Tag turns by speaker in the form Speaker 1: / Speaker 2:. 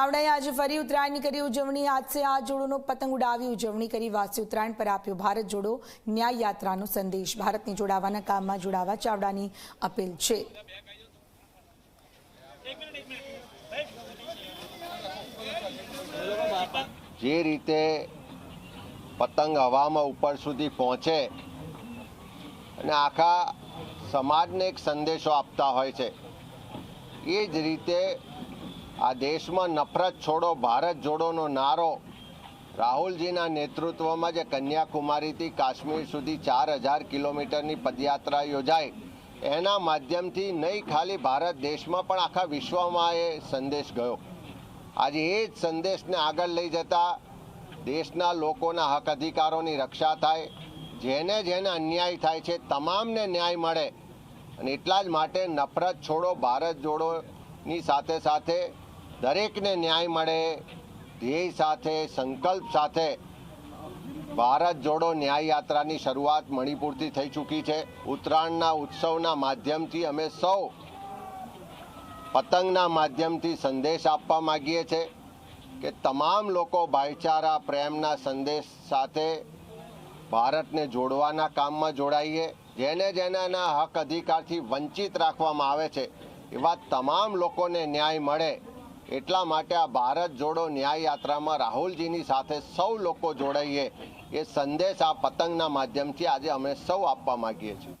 Speaker 1: ચાવડાએ આજે ફરી ઉત્તરાયણની કરી ઉજવણી. આજસે આ જોડોનો પતંગ ઉડાવી ઉજવણી કરી વાસી ઉત્તરાયણ પર આપ્યો ભારત જોડો ન્યાય યાત્રાનો સંદેશ. ભારતને જોડાવાના કામમાં જોડાવા ચાવડાની અપીલ છે.
Speaker 2: જે રીતે પતંગ હવામાં ઉપર સુધી પહોંચે અને આખા સમાજને એક સંદેશો આપતા હોય છે, એ જ રીતે આ દેશમાં નફરત છોડો, ભારત જોડોનો નારો. રાહુલજીના નેતૃત્વમાં જે કન્યાકુમારીથી કાશ્મીર સુધી ચાર હજાર કિલોમીટરની પદયાત્રા યોજાઈ. એના માધ્યમથી નહીં ખાલી ભારત દેશમાં, પણ આખા વિશ્વમાં એ સંદેશ ગયો. આજે એ જ સંદેશને આગળ લઈ જતા દેશના લોકોના હક અધિકારોની રક્ષા થાય. જેને જેને અન્યાય થાય છે, તમામને ન્યાય મળે. અને એટલા જ માટે નફરત છોડો, ભારત જોડોની સાથે સાથે દરેકને ન્યાય મળે, ધ્યેય સાથે, સંકલ્પ સાથે. ભારત જોડો ન્યાય યાત્રાની શરૂઆત મણિપુરથી થઈ ચૂકી છે. ઉત્તરાયણના ઉત્સવના માધ્યમથી અમે સૌ પતંગના માધ્યમથી સંદેશ આપવા માગીએ છીએ કે તમામ લોકો ભાઈચારા, પ્રેમના સંદેશ સાથે ભારતને જોડવાના કામમાં જોડાઈએ. જેને જેનાના હક અધિકારથી વંચિત રાખવામાં આવે છે, એવા તમામ લોકોને ન્યાય મળે. એટલા માટે આ ભારત જોડો ન્યાય યાત્રામાં રાહુલજીની સાથે સૌ લોકો જોડાઈએ એ સંદેશ આ પતંગના માધ્યમથી આજે અમે સૌ આપવા માગીએ છીએ.